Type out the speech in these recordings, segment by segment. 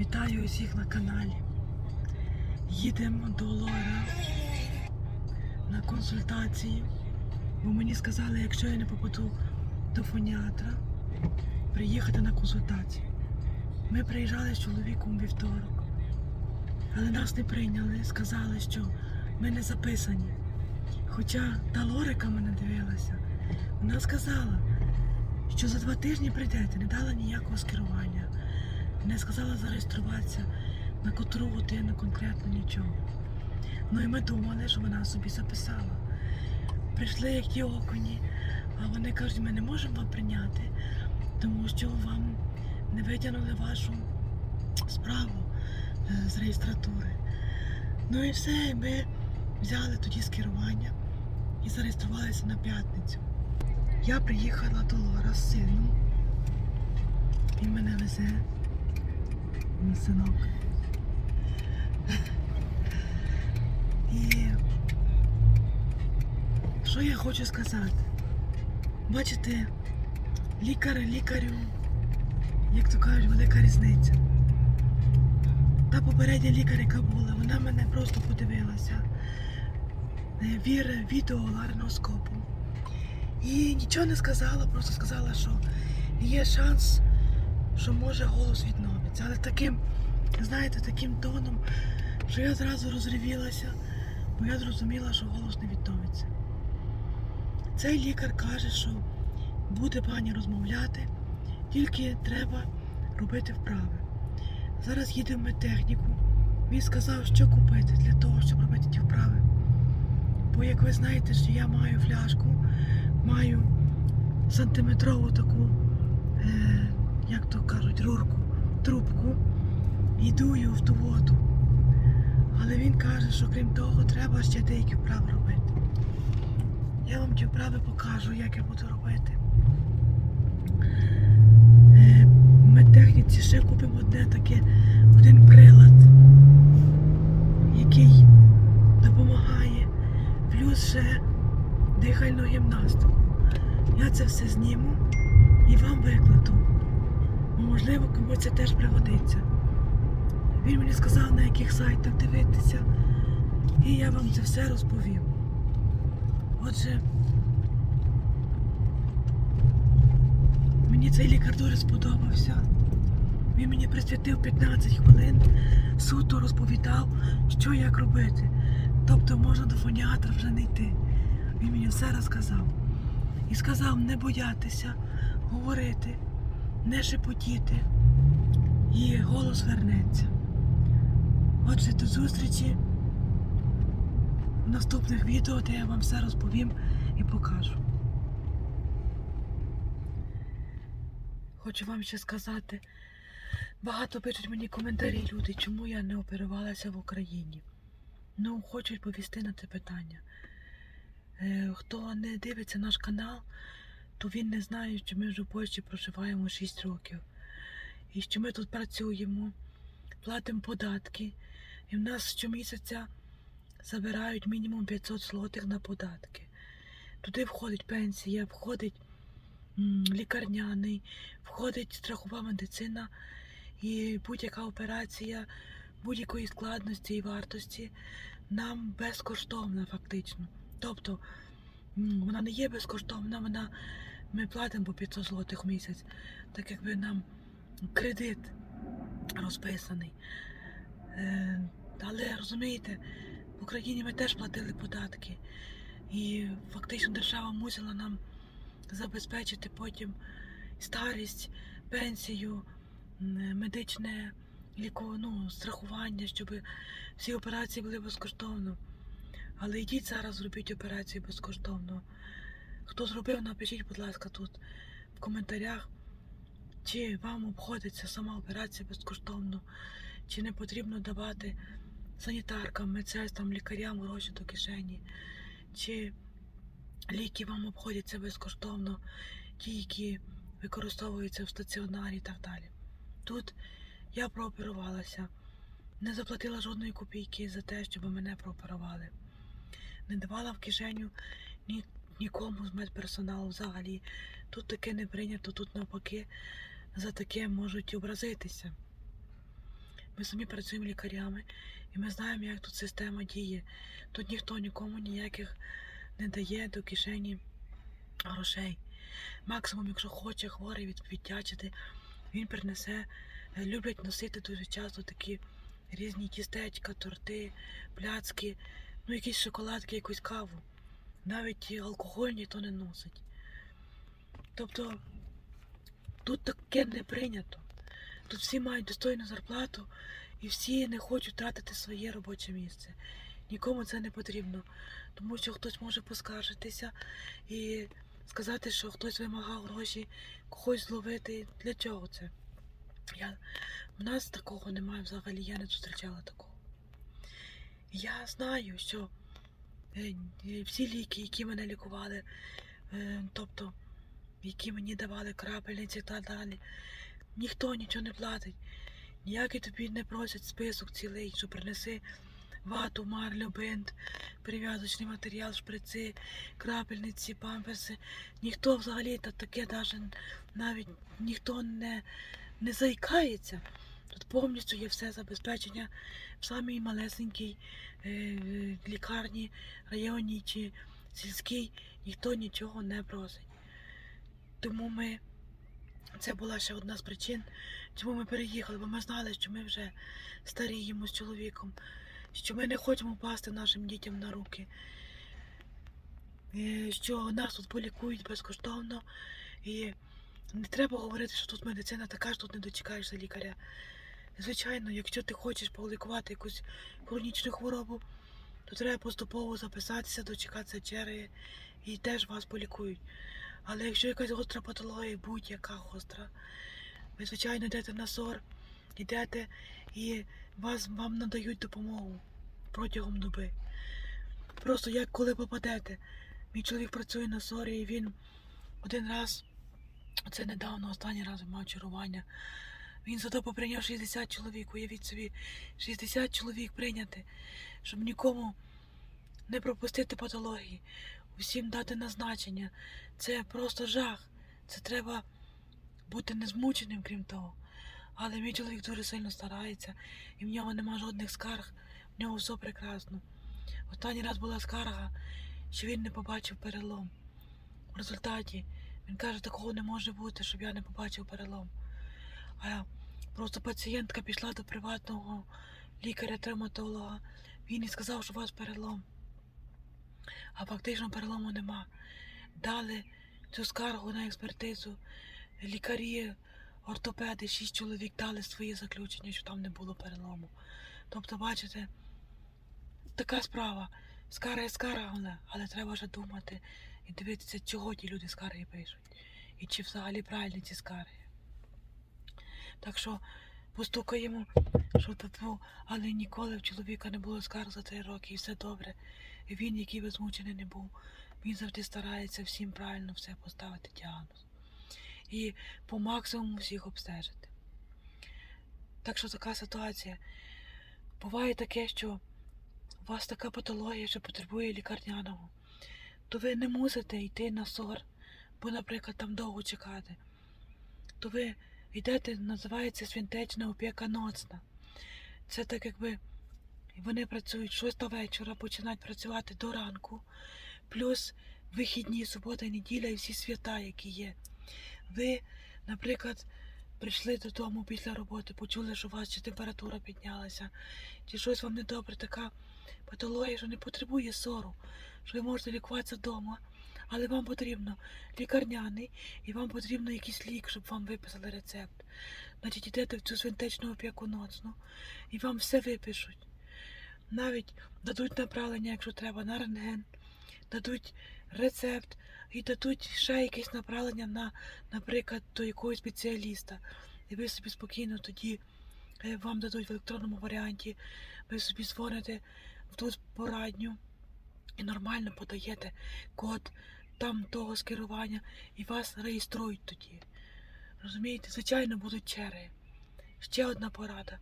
Вітаю усіх на каналі. Їдемо до Лора на консультації. Бо мені сказали, якщо я не попаду до фоніатра, приїхати на консультацію. Ми приїжджали з чоловіком вівторок, але нас не прийняли, сказали, що ми не записані. Хоча та Лорика мене дивилася, вона сказала, що за два тижні прийдете, не дала ніякого скерування. Не сказала зареєструватися на котру годину конкретно нічого. Ну і ми думали, що вона собі записала. Прийшли як ті окуні, а вони кажуть, ми не можемо вам прийняти, тому що вам не витягнули вашу справу е, з реєстратури. Ну і все, і ми взяли тоді скерування і зареєструвалися на п'ятницю. Я приїхала до Лора з сином. Він мене везе. Мій синок. І що я хочу сказати? Бачите, лікар лікарю, як то кажуть, велика різниця. Та попередня лікар, яка була, вона мене просто подивилася. Е, Віра відео лариноскопу. І нічого не сказала, просто сказала, що є шанс, що може голос відновиться. Але таким, знаєте, таким тоном, що я зразу розревілася, бо я зрозуміла, що голос не відновиться. Цей лікар каже, що буде пані розмовляти, тільки треба робити вправи. Зараз їде в медтехніку. Він сказав, що купити для того, щоб робити ті вправи. Бо як ви знаєте, що я маю фляжку, маю сантиметрову таку, е, як то кажуть, рурку, трубку і дую в ту воду. Але він каже, що крім того, треба ще деякі вправи робити. Я вам ті вправи покажу, як я буду робити. Е, в медтехніці ще купимо одне таке, один прилад, який допомагає, плюс ще дихальну гімнастику. Я це все зніму і вам викладу. Бо, Можливо, комусь це теж пригодиться. Він мені сказав, на яких сайтах дивитися, і я вам це все розповім. Отже, мені цей лікар дуже сподобався. Він мені присвятив 15 хвилин, суто розповідав, що як робити. Тобто можна до фоніатра вже не йти. Він мені все розказав. І сказав не боятися, говорити, не шепотіти, і голос вернеться. Отже, до зустрічі в наступних відео, де я вам все розповім і покажу. Хочу вам ще сказати, багато пишуть мені коментарі люди, чому я не оперувалася в Україні. Ну, хочу відповісти на це питання. Е, Хто не дивиться наш канал, то він не знає, що ми вже в Польщі проживаємо 6 років. І що ми тут працюємо, платимо податки, і в нас щомісяця забирають мінімум 500 злотих на податки. Туди входить пенсія, входить лікарняний, входить страхова медицина і будь-яка операція будь-якої складності і вартості нам безкоштовна фактично. Тобто вона не є безкоштовна, вона ми платимо по 500 злотих в місяць, так якби нам кредит розписаний. Е, але розумієте, в Україні ми теж платили податки. І фактично держава мусила нам забезпечити потім старість, пенсію, медичне ліко, ну, страхування, щоб всі операції були безкоштовно. Але йдіть зараз, зробіть операцію безкоштовно. Хто зробив, напишіть, будь ласка, тут в коментарях, чи вам обходиться сама операція безкоштовно, чи не потрібно давати санітаркам, медсестрам, лікарям гроші до кишені, чи ліки вам обходяться безкоштовно, ті, які використовуються в стаціонарі і так далі. Тут я прооперувалася, не заплатила жодної копійки за те, щоб мене прооперували. Не давала в кишеню ні, нікому з медперсоналу взагалі. Тут таке не прийнято, тут навпаки за таке можуть образитися. Ми самі працюємо лікарями, і ми знаємо, як тут система діє. Тут ніхто нікому ніяких не дає до кишені грошей. Максимум, якщо хоче хворий від- віддячити, він принесе. Люблять носити дуже часто такі різні тістечка, торти, пляцки, ну якісь шоколадки, якусь каву. Навіть і алкогольні то не носить. Тобто тут таке не прийнято. Тут всі мають достойну зарплату і всі не хочуть тратити своє робоче місце. Нікому це не потрібно, тому що хтось може поскаржитися і сказати, що хтось вимагав гроші, когось зловити. Для чого це? Я... У нас такого немає взагалі, я не зустрічала такого. Я знаю, що всі ліки, які мене лікували, е, тобто які мені давали крапельниці та далі, ніхто нічого не платить. Ніякі тобі не просять список цілий, що принеси вату, марлю, бинт, перев'язочний матеріал, шприци, крапельниці, памперси. Ніхто взагалі та таке даже навіть ніхто не, не заїкається. Тут повністю є все забезпечення в самій малесенькій е, лікарні, районній чи сільській, ніхто нічого не просить. Тому ми, це була ще одна з причин, чому ми переїхали, бо ми знали, що ми вже старіємо з чоловіком, що ми не хочемо впасти нашим дітям на руки, е, що нас тут полікують безкоштовно. І не треба говорити, що тут медицина така, що тут не дочекаєшся лікаря. Звичайно, якщо ти хочеш полікувати якусь хронічну хворобу, то треба поступово записатися, дочекатися черги і теж вас полікують. Але якщо якась гостра патологія, будь-яка гостра, ви, звичайно, йдете на СОР, йдете і вас, вам надають допомогу протягом доби. Просто як коли попадете. Мій чоловік працює на СОРі, і він один раз, це недавно, останній раз мав чарування. Він за добу прийняв 60 чоловік, уявіть собі, 60 чоловік прийняти, щоб нікому не пропустити патології, усім дати назначення. Це просто жах. Це треба бути незмученим, крім того. Але мій чоловік дуже сильно старається, і в нього нема жодних скарг, в нього все прекрасно. Останній раз була скарга, що він не побачив перелом. В результаті він каже, такого не може бути, щоб я не побачив перелом. Просто пацієнтка пішла до приватного лікаря-травматолога. Він і сказав, що у вас перелом. А фактично перелому нема. Дали цю скаргу на експертизу. Лікарі, ортопеди, шість чоловік дали своє заключення, що там не було перелому. Тобто, бачите, така справа. Скара є скара, але, але треба вже думати і дивитися, чого ті люди скарги пишуть. І чи взагалі правильні ці скарги. Так що постукаємо, що тут, ну, але ніколи в чоловіка не було скарг за три роки, і все добре. І він, який би змучений не був, він завжди старається всім правильно все поставити діагноз. І по максимуму всіх обстежити. Так що така ситуація. Буває таке, що у вас така патологія, що потребує лікарняного, то ви не мусите йти на СОР, бо, наприклад, там довго чекати. То ви йдете, називається свінтечна опіка ноцна. Це так якби вони працюють 6 вечора, починають працювати до ранку, плюс вихідні, субота, неділя і всі свята, які є. Ви, наприклад, прийшли додому після роботи, почули, що у вас чи температура піднялася, чи щось вам недобре, така патологія, що не потребує сору, що ви можете лікуватися вдома, але вам потрібно лікарняний і вам потрібно якийсь лік, щоб вам виписали рецепт. Значить, йдете в цю свинтечну опіку ноцну і вам все випишуть. Навіть дадуть направлення, якщо треба, на рентген, дадуть рецепт і дадуть ще якесь направлення на, наприклад, до якогось спеціаліста. І ви собі спокійно тоді е, вам дадуть в електронному варіанті, ви собі дзвоните в ту порадню і нормально подаєте код там того скерування і вас реєструють тоді. Розумієте, звичайно, будуть черги. Ще одна порада.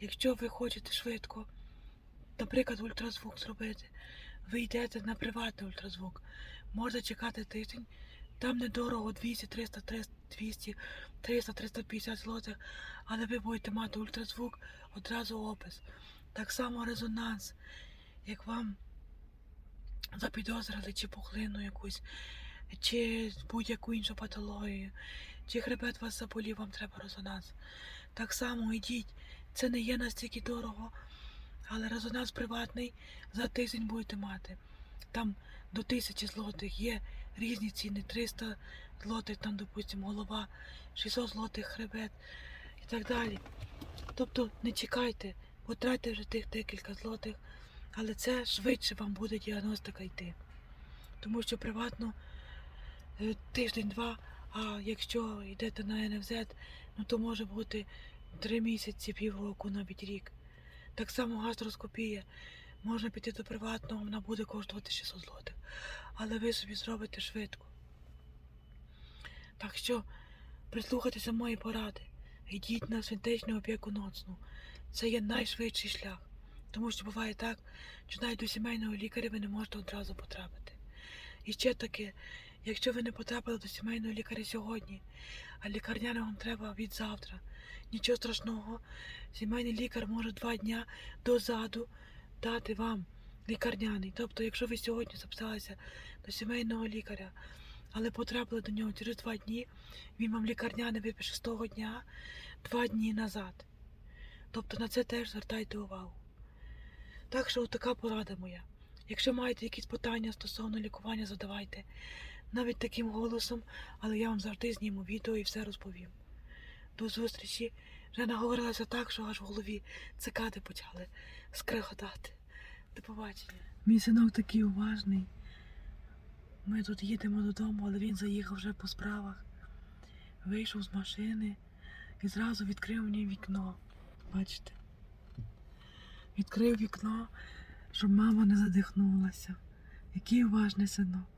Якщо ви хочете швидко, наприклад, ультразвук зробити, ви йдете на приватний ультразвук. Можете чекати тиждень, Там недорого 200, 300, 300, 200, 300, 350 злотих, але ви будете мати ультразвук, одразу опис. Так само резонанс, як вам запідозрили чи пухлину якусь, чи будь-яку іншу патологію, чи хребет вас заболів, вам треба резонанс. Так само йдіть, це не є настільки дорого, але резонанс приватний за тиждень будете мати. Там до тисячі злотих є різні ціни, 300 злотих, там, допустимо, голова, 600 злотих хребет і так далі. Тобто не чекайте, потратьте вже тих декілька злотих, але це швидше вам буде діагностика йти. Тому що приватно е, тиждень-два, а якщо йдете на НФЗ, ну то може бути три місяці, півроку, навіть рік. Так само гастроскопія. Можна піти до приватного, вона буде коштувати 600 злотих. Але ви собі зробите швидко. Так що прислухайтеся мої поради. Йдіть на синтечну опіку ноцну. Це є найшвидший шлях. Тому що буває так, що навіть до сімейного лікаря ви не можете одразу потрапити. І ще таке, якщо ви не потрапили до сімейного лікаря сьогодні, а лікарняне вам треба від завтра, нічого страшного, сімейний лікар може два дня дозаду дати вам лікарняний. Тобто, якщо ви сьогодні записалися до сімейного лікаря, але потрапили до нього через два дні, він вам лікарняний випише з того дня два дні назад. Тобто на це теж звертайте увагу. Так що така порада моя. Якщо маєте якісь питання стосовно лікування, задавайте навіть таким голосом, але я вам завжди зніму відео і все розповім. До зустрічі. Вже наговорилася так, що аж в голові цикади почали скрехотати. До побачення. Мій синок такий уважний. Ми тут їдемо додому, але він заїхав вже по справах. Вийшов з машини і зразу відкрив мені вікно. Бачите? Відкрив вікно, щоб мама не задихнулася. Який уважний синок.